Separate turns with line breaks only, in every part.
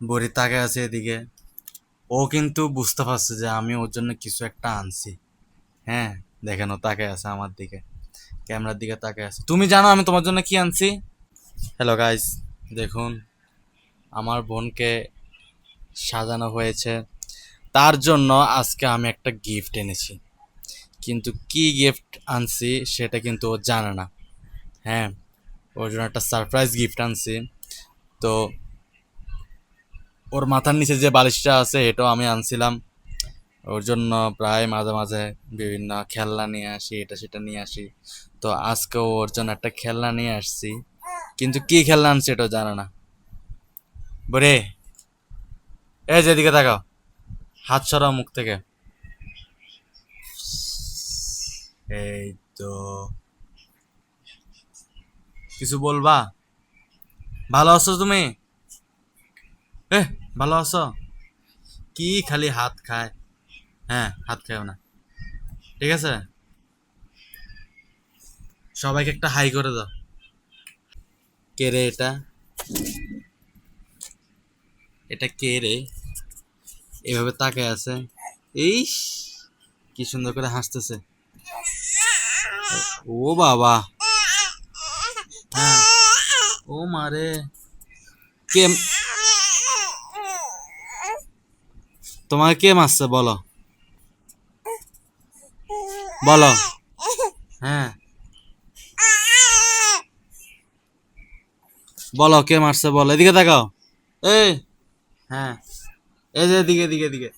বড়ি তাকে আছে এদিকে। ও কিন্তু বুঝতে পারছে যে আমি ওর জন্য কিছু একটা আনছি। হ্যাঁ দেখেন ও তাকে আছে আমার দিকে। ক্যামেরার দিকে তাকে আছে। তুমি জানো আমি তোমার জন্য কি আনছি? হ্যালো গাইস দেখুন, আমার বোনকে সাজানো হয়েছে। তার জন্য আজকে আমি একটা গিফট এনেছি। কিন্তু কি গিফট আনছি সেটা কিন্তু ও জানে না। হ্যাঁ ওর জন্য একটা সারপ্রাইজ গিফট আনছি। তো ওর মাথার নিচে যে বালিশটা আছে, এটাও আমি আনছিলাম। ওর জন্য প্রায় মাঝে মাঝে বিভিন্ন খেলনা নিয়ে আসি, এটা সেটা নিয়ে আসি। তো আজকে ওর জন্য একটা খেলনা নিয়ে আসছি। কিন্তু কি খেলনা আনছি এটাও জানে না। বরে এই যেদিকে তাকাও, হাত সরাও মুখ থেকে। এই তো। কিছু বলবা? ভালো আছো তুমি? এ ভালো আছো? কি খালি হাত খায়? হ্যাঁ হাত খায় না। ঠিক আছে? সবাইকে একটা হাই করে দাও। কে রে এটা? এটা কে রে? এভাবে তাকায় আছে। এই কি সুন্দর করে হাসতেছে। ও বাবা। হ্যাঁ। ও মারে কে তোমাকে কে মারছে, বলো। বলো। হ্যাঁ। বলো, কে মারছে, বলো। এদিকে তাকাও। এই। হ্যাঁ। এই যে এদিকে এদিকে এদিকে।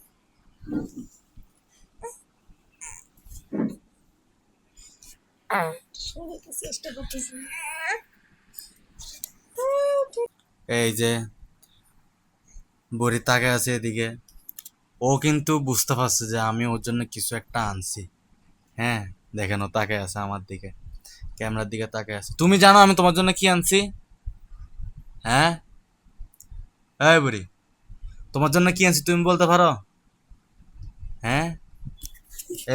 এই যে বড়ি তাকে আছে এদিকে। ও কিন্তু বুঝতে পারছে যে আমি ওর জন্য কিছু একটা আনছি। হ্যাঁ দেখেন ও তাকে আছে আমার দিকে। ক্যামেরার দিকে তাকে আছে। তুমি জানো আমি তোমার জন্য কি আনছি? হ্যাঁ? এই বুড়ি, তোমার জন্য কি আনছি তুমি বলতে পারো? হ্যাঁ?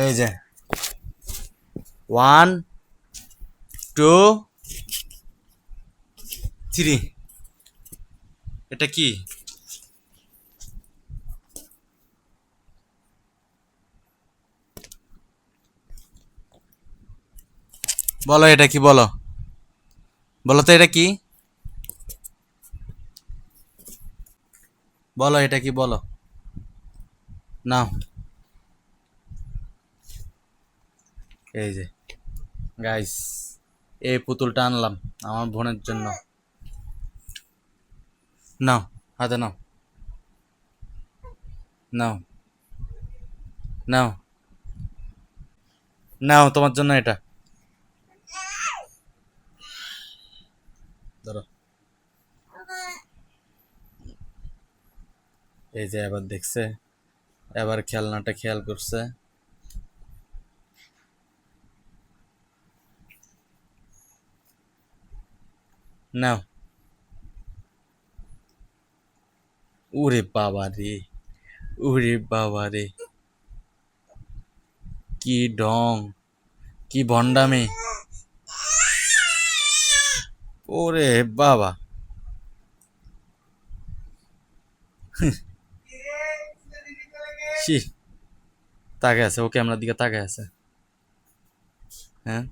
এই যে। One, two, three. এটা কি? বলো এটা কি, বলো। বলো তো এটা কি? বলো এটা কি, বলো। নাও। এই যে গাইস এই পুতুলটা আনলাম আমার বোনের জন্য। নাও, হাতে নাও। নাও। নাও। নাও, তোমার জন্য এটা। এই যে এবার দেখছে, এবার খেলনাটা খেয়াল করছে। নাও। ওরে বাবা রে ওরে বাবা রে। কি ঢং কি ভণ্ডামি। ওরে বাবা। ছি তাকে আছে ও ক্যামেরার দিকে তাকে আছে। হ্যাঁ?